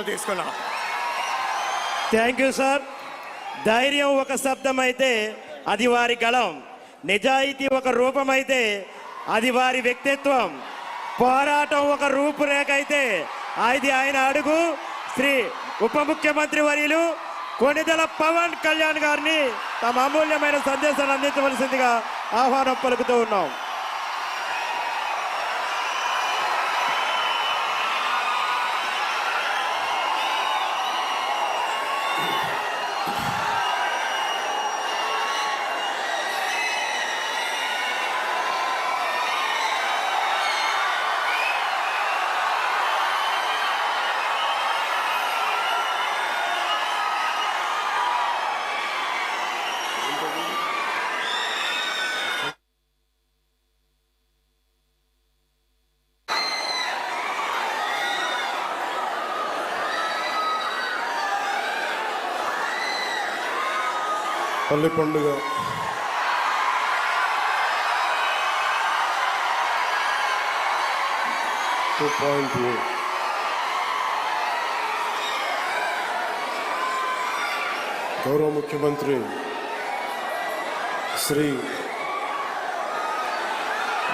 తీసుకున్నాం. Thank you sir ధైర్యం ఒక శబ్దం అయితే అది వారి గళం. నిజాయితీ ఒక రూపం అయితే అది వారి వ్యక్తిత్వం. పోరాటం ఒక రూపురేఖ అయితే అది ఆయన అడుగు. శ్రీ ఉప ముఖ్యమంత్రి వర్యులు కొనిదల పవన్ కళ్యాణ్ గారిని తమ అమూల్యమైన సందేశాన్ని అందించవలసిందిగా ఆహ్వానం పలుకుతూ ఉన్నాం. పల్లె పండుగ. టూ పాయింట్ గౌరవ ముఖ్యమంత్రి శ్రీ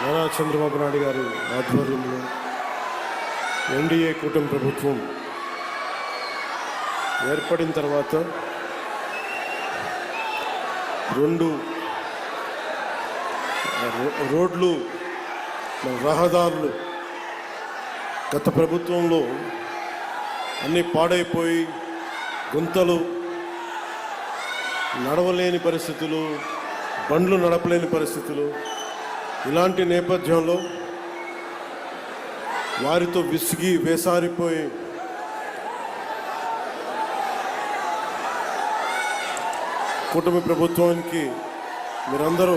నారా చంద్రబాబు నాయుడు గారి ఆధ్వర్యంలో ఎన్డీఏ కూటమి ప్రభుత్వం ఏర్పడిన తర్వాత రెండు రో- రోడ్లు రహదారులు గత ప్రభుత్వంలో అన్నీ పాడైపోయి గుంతలు నడవలేని పరిస్థితులు బండ్లు నడపలేని పరిస్థితులు ఇలాంటి నేపథ్యంలో వారితో విసిగి వేసారిపోయి కూటమి ప్రభుత్వానికి మీరందరూ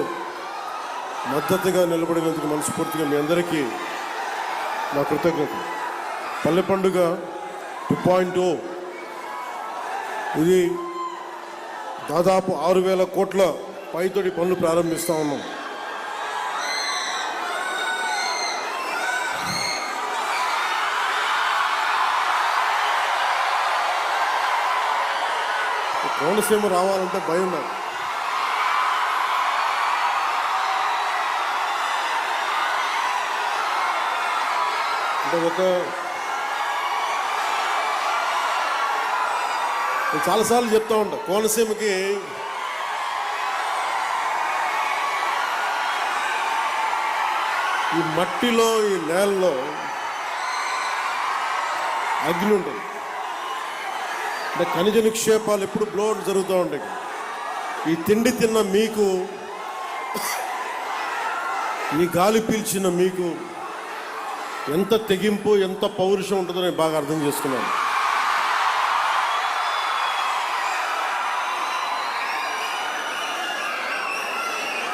మద్దతుగా నిలబడినందుకు మనస్ఫూర్తిగా మీ అందరికీ నా కృతజ్ఞత. పల్లె పండుగ టూ పాయింట్ ఇది దాదాపు ఆరు వేల కోట్ల పైతొడి పనులు ప్రారంభిస్తూ ఉన్నాం. కోనసీమ రావాలంటే భయం నాకు. అంటే ఒక చాలాసార్లు చెప్తా ఉంటా కోనసీమకి ఈ మట్టిలో ఈ నేలలో అగ్ని ఉంటుంది. అంటే ఖనిజ నిక్షేపాలు ఎప్పుడు బ్లోట్ జరుగుతూ ఉంటాయి. ఈ తిండి తిన్న మీకు ఈ గాలి పీల్చిన మీకు ఎంత తెగింపు ఎంత పౌరుషం ఉంటుందో నేను బాగా అర్థం చేసుకున్నాను.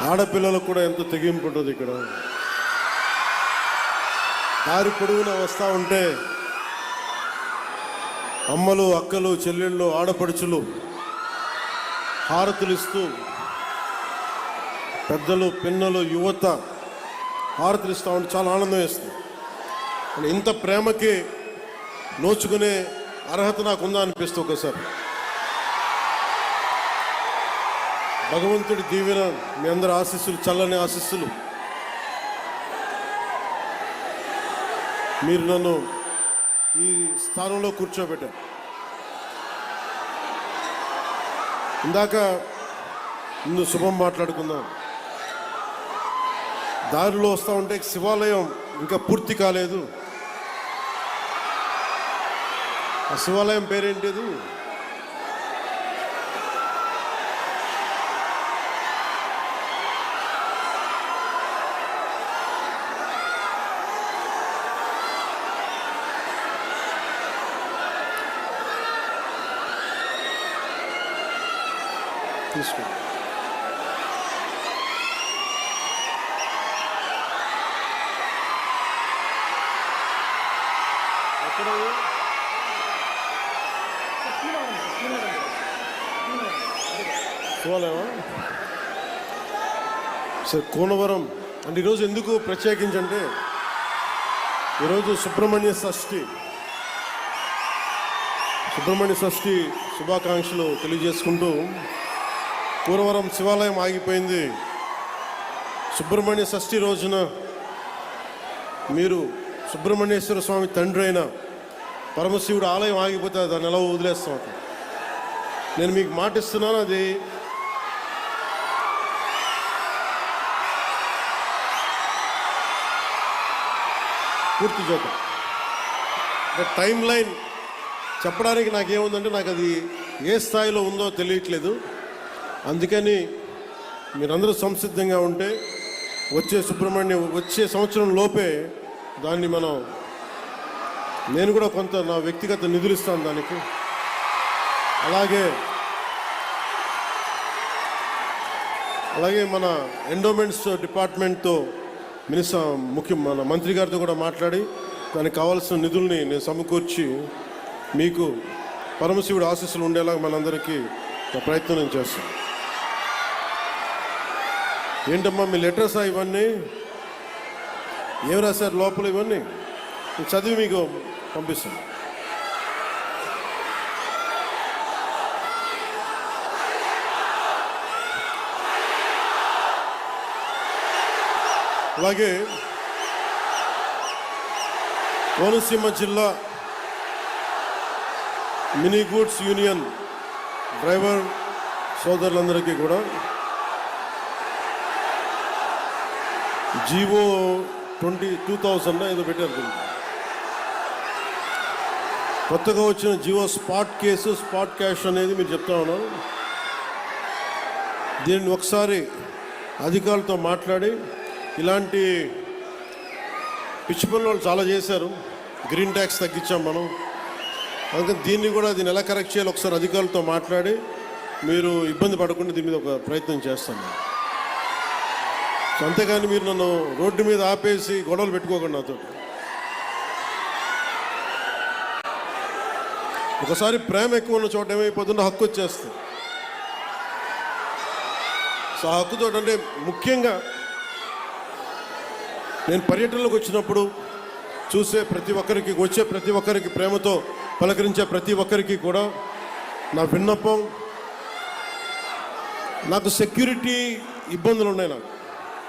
ఆడపిల్లలకు కూడా ఎంత తెగింపు ఉంటుంది ఇక్కడ. దారి పొడవునా వస్తూ ఉంటే అమ్మలు అక్కలు చెల్లెళ్ళు ఆడపడుచులు హారతులు ఇస్తూ పెద్దలు పిన్నలు యువత హారతులు ఇస్తూ ఉంటే చాలా ఆనందం వేస్తుంది. ఇంత ప్రేమకి నోచుకునే అర్హత నాకు ఉందా అనిపిస్తుంది ఒకసారి. భగవంతుడి దీవెన మీ అందరి ఆశీస్సులు చల్లని ఆశీస్సులు. మీరు నన్ను ఈ స్థానంలో కూర్చోబెట్టారు. ఇందాక ముందు శుభం మాట్లాడుకుందాం. దారిలో వస్తూ ఉంటే శివాలయం ఇంకా పూర్తి కాలేదు. ఆ శివాలయం పేరేంటిది? తీసుకో ఎక్కడ సరే కోనవరం. అంటే ఈరోజు ఎందుకు ప్రత్యేకించంటే ఈరోజు సుబ్రహ్మణ్య షష్ఠి. సుబ్రహ్మణ్య షష్ఠి శుభాకాంక్షలు తెలియజేసుకుంటూ పూర్వరం శివాలయం ఆగిపోయింది. సుబ్రహ్మణ్య షష్ఠి రోజున మీరు సుబ్రహ్మణ్యేశ్వర స్వామి తండ్రి అయిన పరమశివుడు ఆలయం ఆగిపోతే దాన్ని ఎలా వదిలేస్తాం నేను మీకు మాటిస్తున్నాను అది పూర్తి చేద్దాం టైం లైన్ చెప్పడానికి నాకేముందంటే నాకు అది ఏ స్థాయిలో ఉందో తెలియట్లేదు. అందుకని మీరందరూ సంసిద్ధంగా ఉంటే వచ్చే సుబ్రహ్మణ్యం వచ్చే సంవత్సరం లోపే దాన్ని మనం నేను కూడా కొంత నా వ్యక్తిగత నిధులు ఇస్తాను దానికి. అలాగే అలాగే మన ఎండోమెంట్స్ డిపార్ట్మెంట్తో మినిస్టర్ ముఖ్య మన మంత్రి గారితో కూడా మాట్లాడి దానికి కావాల్సిన నిధుల్ని నేను సమకూర్చి మీకు పరమశివుడు ఆశీస్సులు ఉండేలాగా మనందరికీ ప్రయత్నం నేను చేస్తాను. ఏంటమ్మా మీ లెటర్సా ఇవన్నీ? ఏం రాశారు లోపల ఇవన్నీ? చదివి మీకు పంపిస్తాను. అలాగే కోనసీమ జిల్లా మినీ గూడ్స్ యూనియన్ డ్రైవర్ సోదరులందరికీ కూడా జీవో ట్వంటీ టూ థౌజండ్ ఏదో పెట్టారు కొత్తగా వచ్చిన Jio spot case spot cash అనేది మీరు చెప్తా ఉన్నారు. దీన్ని ఒకసారి అధికారులతో మాట్లాడి ఇలాంటి పిచ్చి పనులు వాళ్ళు చాలా చేశారు. గ్రీన్ ట్యాక్స్ తగ్గించాం మనం. అందుకని దీన్ని కూడా దీన్ని ఎలా కరెక్ట్ చేయాలి ఒకసారి అధికారులతో మాట్లాడి మీరు ఇబ్బంది పడకుండా దీని మీద ఒక ప్రయత్నం చేస్తాను. నేను. అంతేగాని మీరు నన్ను రోడ్డు మీద ఆపేసి గొడవలు పెట్టుకోకండి నాతో. ఒకసారి ప్రేమ ఎక్కువ ఉన్న చోట ఏమైపోతుందో హక్కు వచ్చేస్తుంది. సో ఆ హక్కుతో అంటే ముఖ్యంగా నేను పర్యటనలోకి వచ్చినప్పుడు చూసే ప్రతి ఒక్కరికి వచ్చే ప్రతి ఒక్కరికి ప్రేమతో పలకరించే ప్రతి ఒక్కరికి కూడా నా విన్నపం నాకు సెక్యూరిటీ ఇబ్బందులు ఉన్నాయి నాకు.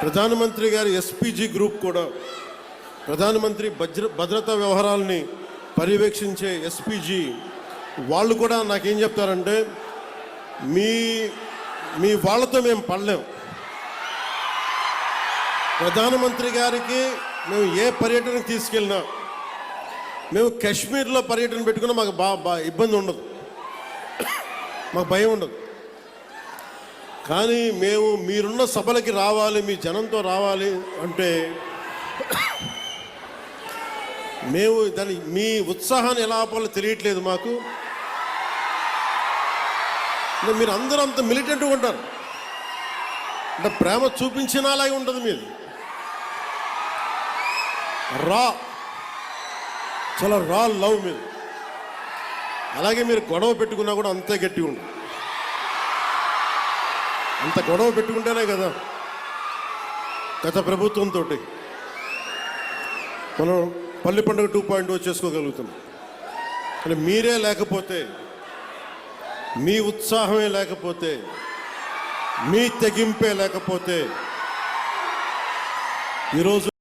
ప్రధానమంత్రి గారి ఎస్పీజీ గ్రూప్ కూడా ప్రధానమంత్రి భద్ర భద్రతా వ్యవహారాలని పర్యవేక్షించే ఎస్పీజీ వాళ్ళు కూడా నాకేం చెప్తారంటే మీ మీ వాళ్ళతో మేము పడలేం. ప్రధానమంత్రి గారికి మేము ఏ పర్యటనకు తీసుకెళ్ళినా మేము కాశ్మీర్లో పర్యటన పెట్టుకున్నా మాకు బా బా ఇబ్బంది ఉండదు. మాకు భయం ఉండదు. కానీ మేము మీరున్న సభలకి రావాలి మీ జనంతో రావాలి అంటే మేము దాని మీ ఉత్సాహాన్ని ఎలా ఆపాలో తెలియట్లేదు మాకు. మీరు అందరూ అంత మిలిటెంట్గా ఉంటారు. అంటే ప్రేమ చూపించినా అలాగే ఉంటుంది మీది. రా. చాలా రా లవ్ మీరు అలాగే మీరు గొడవ పెట్టుకున్నా కూడా అంతే గట్టిగా ఉంటుంది అంత గొడవ పెట్టుకుంటేనే కదా గత ప్రభుత్వంతో మనం పల్లె పండుగ టూ పాయింట్ చేసుకోగలుగుతున్నాం. కానీ మీరే లేకపోతే మీ ఉత్సాహమే లేకపోతే మీ తెగింపే లేకపోతే ఈరోజు